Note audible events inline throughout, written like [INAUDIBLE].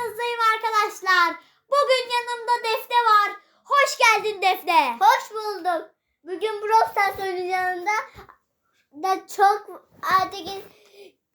karşınızdayım arkadaşlar. Bugün yanımda Defne var. Hoş geldin Defne. Hoş bulduk. Bugün Brawl Stars oynayacağımda da çok artık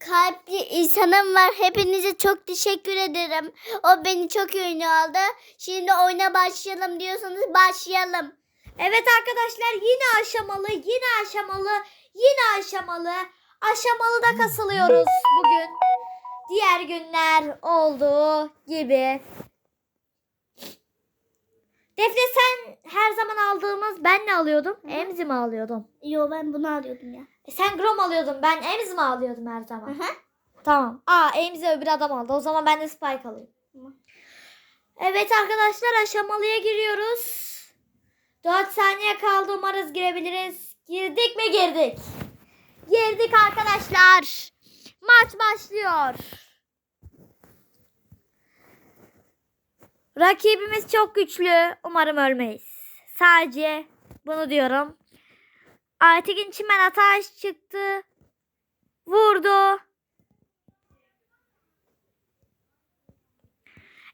kalpli insanım var. Hepinize çok teşekkür ederim. O beni çok iyi oyunu aldı. Şimdi oyuna başlayalım diyorsanız başlayalım. Evet arkadaşlar yine aşamalı, yine aşamalı, yine aşamalı. Aşamalı da kasılıyoruz bugün. Diğer günler olduğu gibi. Defne sen her zaman aldığımız ben ne alıyordum? Hı. Emzi mi alıyordum? Yo ben bunu alıyordum ya. E sen Grom alıyordun. Ben Emzi mi alıyordum her zaman? Hı hı. Tamam. Aa Emzi öbür adam aldı. O zaman ben de Spike alayım. Tamam. Evet arkadaşlar aşamalıya giriyoruz. 4 saniye kaldı. Umarız girebiliriz. Girdik mi girdik. Girdik arkadaşlar. Maç başlıyor. Rakibimiz çok güçlü. Umarım ölmeyiz. Sadece bunu diyorum. Aytekin Çimen ataş çıktı. Vurdu.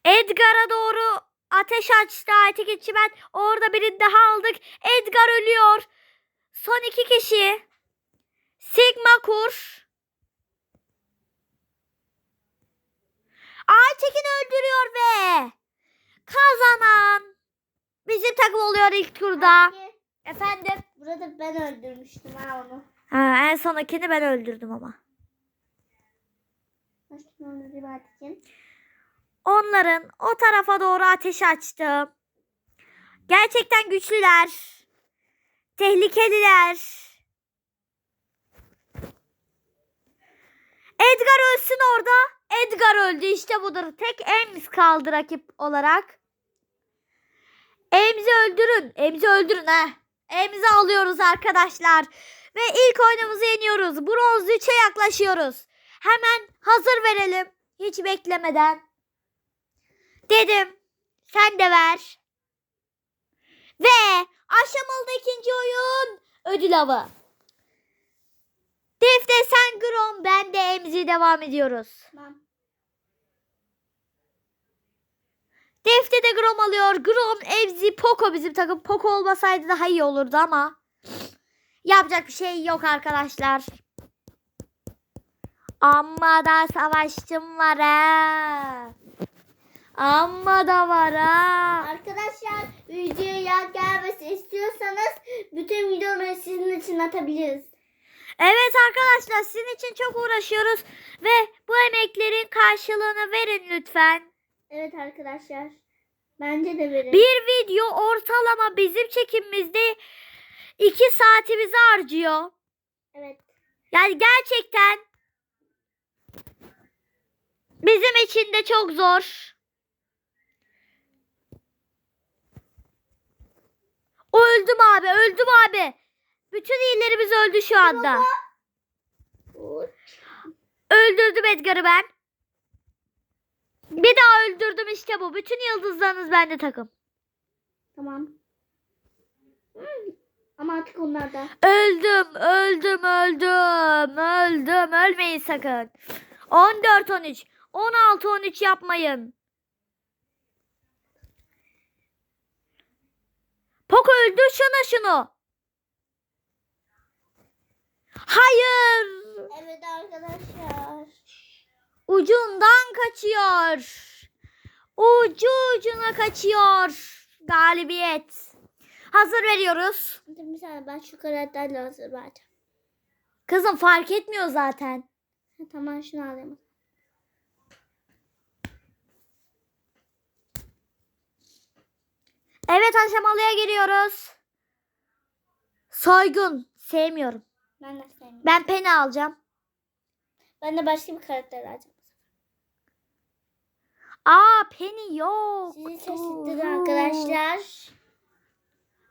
Edgar'a doğru ateş açtı Aytekin Çimen. Orada birini daha aldık. Edgar ölüyor. Son iki kişi. Sigma kur. Aytekin öldürüyor ve kazanan bizim takım oluyor ilk turda. Anne, Efendim? Burada ben öldürmüştüm ha onu. Ha, en sonakini ben öldürdüm ama. Nasıl öldürdüm artık? Onların o tarafa doğru ateş açtım. Gerçekten güçlüler. Tehlikeliler. Edgar ölsün orada. Edgar öldü işte budur. Tek Ems kaldı rakip olarak. Ems'i öldürün. Ems'i öldürün ha. Ems'i alıyoruz arkadaşlar. Ve ilk oyunumuzu yeniyoruz. Bronz 3'e yaklaşıyoruz. Hemen hazır verelim. Hiç beklemeden. Dedim. Sen de ver. Ve aşamalı ikinci oyun ödül avı. Defne sen Grom ben de Emzi devam ediyoruz. Tamam. Defne de Grom alıyor. Grom, Emzi, Poco bizim takım. Poco olmasaydı daha iyi olurdu ama yapacak bir şey yok arkadaşlar. Amma da savaşçım var ha. Amma da var ha. Arkadaşlar videoya gelmesi istiyorsanız bütün videoları sizin için atabiliriz. Evet arkadaşlar sizin için çok uğraşıyoruz ve bu emeklerin karşılığını verin lütfen. Evet arkadaşlar. Bence de verin. Bir video ortalama bizim çekimimizde 2 saatimizi harcıyor. Evet. Yani gerçekten bizim için de çok zor. Öldüm abi, öldüm abi. Bütün iyilerimiz öldü şu anda. Öldürdüm Edgar'ı ben. Bir daha öldürdüm işte bu. Bütün yıldızlarınız bende takım. Tamam. Ama artık onlar da. Öldüm, öldüm, öldüm, öldüm. Ölmeyin sakın. 14, 13, 16, 13 yapmayın. Poco öldür şunu şunu. Hayır. Evet arkadaşlar. Ucundan kaçıyor. Ucu ucuna kaçıyor. Galibiyet. Hazır veriyoruz. Bir saniye ben şu karakterle hazır vereceğim. Kızım fark etmiyor zaten. Ha, Tamam şunu alayım. Evet aşamalıya giriyoruz. Soygun. Sevmiyorum. Ben de sevmiyorum. Ben Penny alacağım. Ben de başka bir karakter alacağım. Aa Penny yok. Sizi şaşırttım arkadaşlar.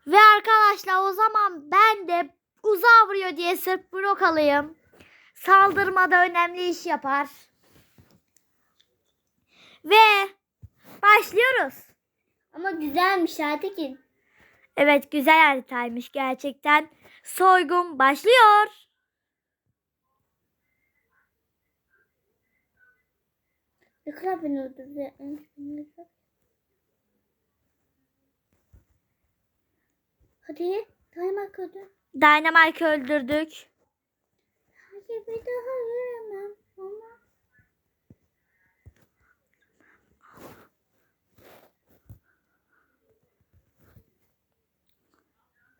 Ve arkadaşlar o zaman ben de uzağa vuruyor diye sırf blok alayım. Saldırmada önemli iş yapar. Ve başlıyoruz. Ama güzelmiş Aytekin. Evet güzel haritaymış gerçekten. Soygun başlıyor. Kadar beni öldürdü. Hadi. Daymak öldür. Dynamite öldürdük. Hayır bir daha yürümem. Ama.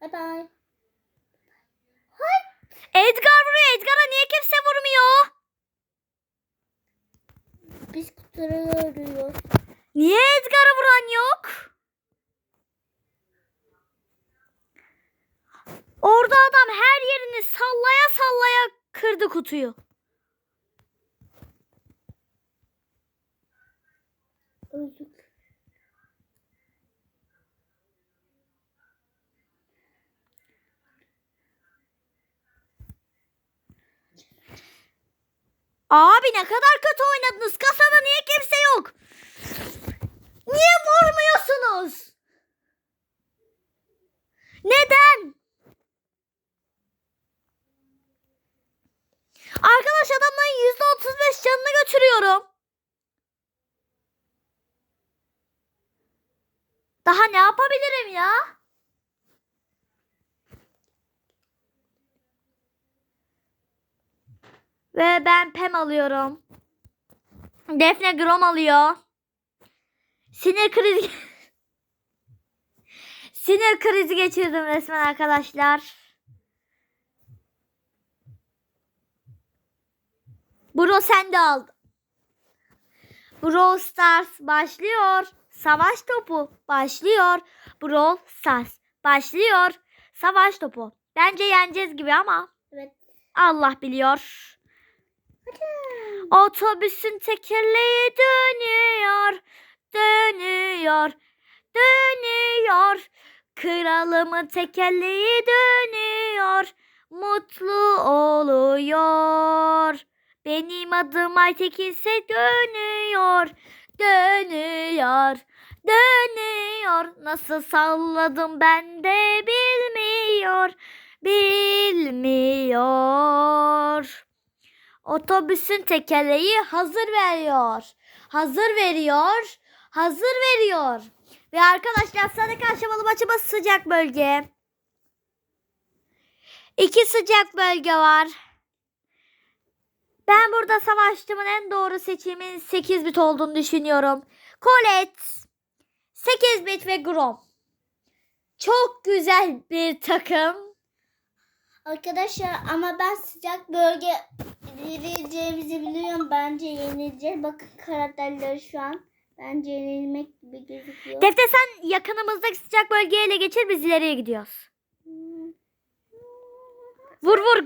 Bye bye. Edgar vuruyor. Edgar'a niye kimse vurmuyor? Biz kutuları arıyoruz. Niye Edgar'a vuran yok? Orada adam her yerini sallaya sallaya kırdı kutuyu. Öldük. Abi ne kadar kötü oynadınız. Kasada niye kimse yok? Niye vurmuyorsunuz? Neden? Arkadaş adamların %35 canını götürüyorum. Daha ne yapabilirim ya? Ve ben Pem alıyorum. Defne Grom alıyor. Sinir krizi [LAUGHS] Sinir krizi geçirdim resmen arkadaşlar. Bro sen de aldın. Brawl Stars başlıyor. Savaş topu başlıyor. Brawl Stars başlıyor. Savaş topu. Bence yeneceğiz gibi ama Evet. Allah biliyor. Otobüsün tekerleği dönüyor, dönüyor, dönüyor. Kralımın tekerleği dönüyor, mutlu oluyor. Benim adım Aytekinse dönüyor, dönüyor, dönüyor. Nasıl salladım ben de bilmiyor, bilmiyor. Otobüsün tekerleği hazır veriyor. Hazır veriyor. Hazır veriyor. Ve arkadaşlar sıradaki aşamalı maçımız sıcak bölge. İki sıcak bölge var. Ben burada savaştığımın en doğru seçimin 8 bit olduğunu düşünüyorum. Colette, 8 bit ve Grom. Çok güzel bir takım. Arkadaşlar ama ben sıcak bölge yenileceğimizi biliyorum. Bence yenileceğiz. Bakın karakterleri şu an. Bence yenilmek gibi gözüküyor. Defte sen yakınımızdaki sıcak bölgeyi ele geçir biz ileriye gidiyoruz. Vur vur.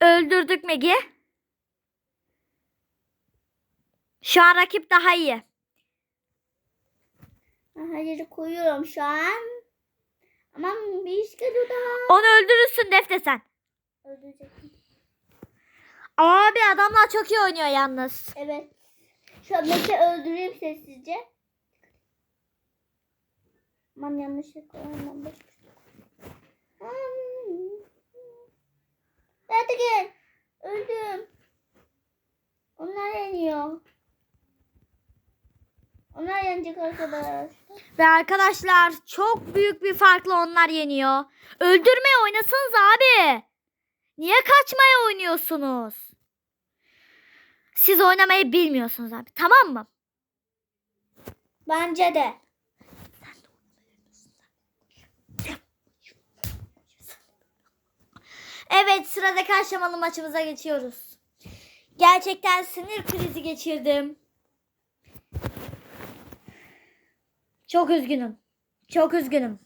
Öldürdük Megi. Şu an rakip daha iyi. Hayır koyuyorum şu an. Aman bir iş geliyor daha. Onu öldürürsün Defte sen. Öldürecektim. Abi adamlar çok iyi oynuyor yalnız. Evet. Şu an Mete öldüreyim sessizce. Aman yanlışlıkla olmamış. Hadi gel. Öldüm. Onlar yeniyor. Onlar yenecek arkadaş. Ve arkadaşlar çok büyük bir farkla onlar yeniyor. Öldürmeye oynasanız abi. Niye kaçmaya oynuyorsunuz? Siz oynamayı bilmiyorsunuz abi tamam mı? Bence de. Evet sıradaki aşamalı maçımıza geçiyoruz. Gerçekten sinir krizi geçirdim. Çok üzgünüm. Çok üzgünüm.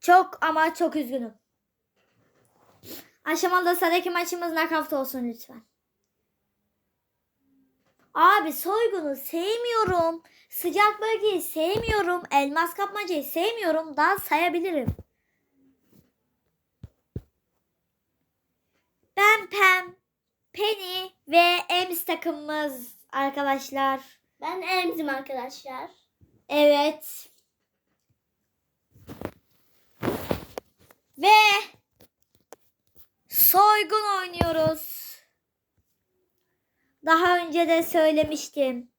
Çok ama çok üzgünüm. Aşamalı sıradaki maçımız nakavt olsun lütfen. Abi soygunu sevmiyorum. Sıcak bölgeyi sevmiyorum. Elmas kapmacayı sevmiyorum. Daha sayabilirim. Ben Pem, Penny ve Ems takımımız arkadaşlar. Ben emzim arkadaşlar. Evet. Ve soygun oynuyoruz. Daha önce de söylemiştim.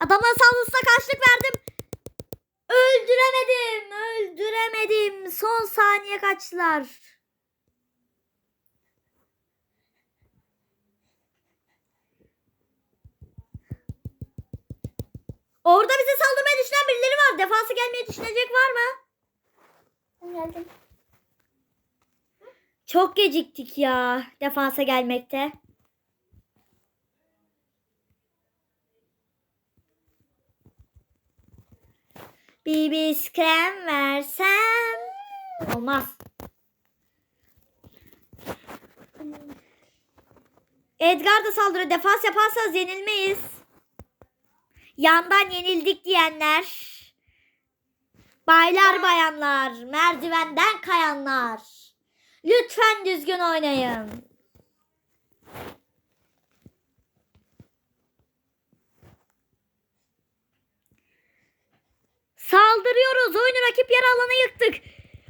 Adamın saldırısına karşılık verdim. Öldüremedim. Öldüremedim. Son saniye kaçtılar. Orada bize saldırmaya düşünen birileri var. Defansı gelmeye düşünecek var mı? Geldim. Çok geciktik ya defansa gelmekte. Bir biz krem versem olmaz. Edgar da saldırıyor. Defans yaparsanız yenilmeyiz. Yandan yenildik diyenler. Baylar bayanlar, merdivenden kayanlar. Lütfen düzgün oynayın. Saldırıyoruz. Oyunu rakip yer alanı yıktık.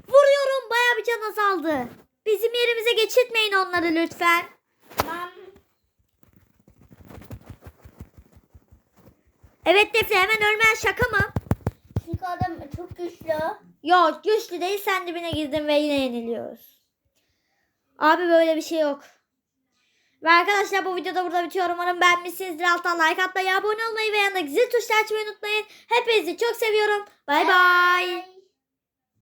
Vuruyorum. Baya bir can azaldı. Bizim yerimize geçirtmeyin onları lütfen. Tamam. Evet Defne hemen ölmen şaka mı? Çünkü adam çok güçlü. Yok güçlü değil sen dibine girdin ve yine yeniliyoruz. Abi böyle bir şey yok. Ve arkadaşlar bu videoda burada bitiyor. Umarım beğenmişsinizdir. Alttan like atmayı, abone olmayı ve yanındaki zil tuşunu açmayı unutmayın. Hepinizi çok seviyorum. Bay bay.